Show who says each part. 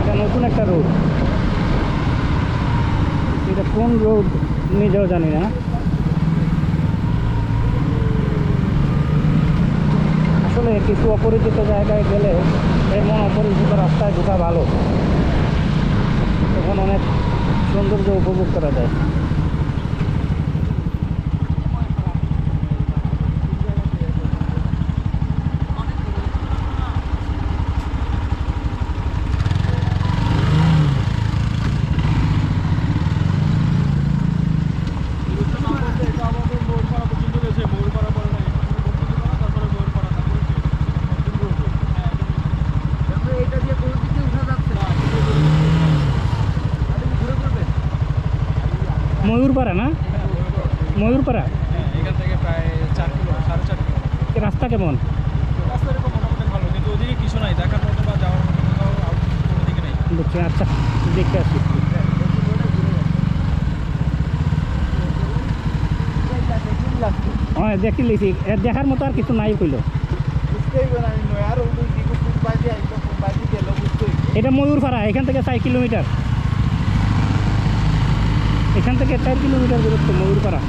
Speaker 1: এটা নতুন একটা রোড। এটা কোন রোড নিজেও জানি না। আসলে কিছু অপরিচিত জায়গায় গেলে এমন অপরিচিত রাস্তায় ঢোকা ভালো। তখন অনেক সৌন্দর্য উপভোগ করা যায়।
Speaker 2: ময়ূরপাড়া
Speaker 3: না?
Speaker 1: ময়ূরপাড়া?
Speaker 2: হ্যাঁ এখান থেকে প্রায় চার কিলো সাড়ে চার কিলো।
Speaker 1: রাস্তা কেমন?
Speaker 2: রাস্তা এরকম মোটামুটি ভালো কিন্তু ওদিকে কিছু নাই দেখার মতো বা যাওয়ার মতো কোথাও আউট কোনো দিকে নেই।
Speaker 1: বুঝছি আচ্ছা দেখে আসি। হ্যাঁ দেখি লিখি। দেখার মতো আর কিছু নাই কইল। এটা ময়ূরপাড়া এখান থেকে চার কিলোমিটার। এখান থেকে চার কিলোমিটার দূরত্ব ময়ূরপাড়া।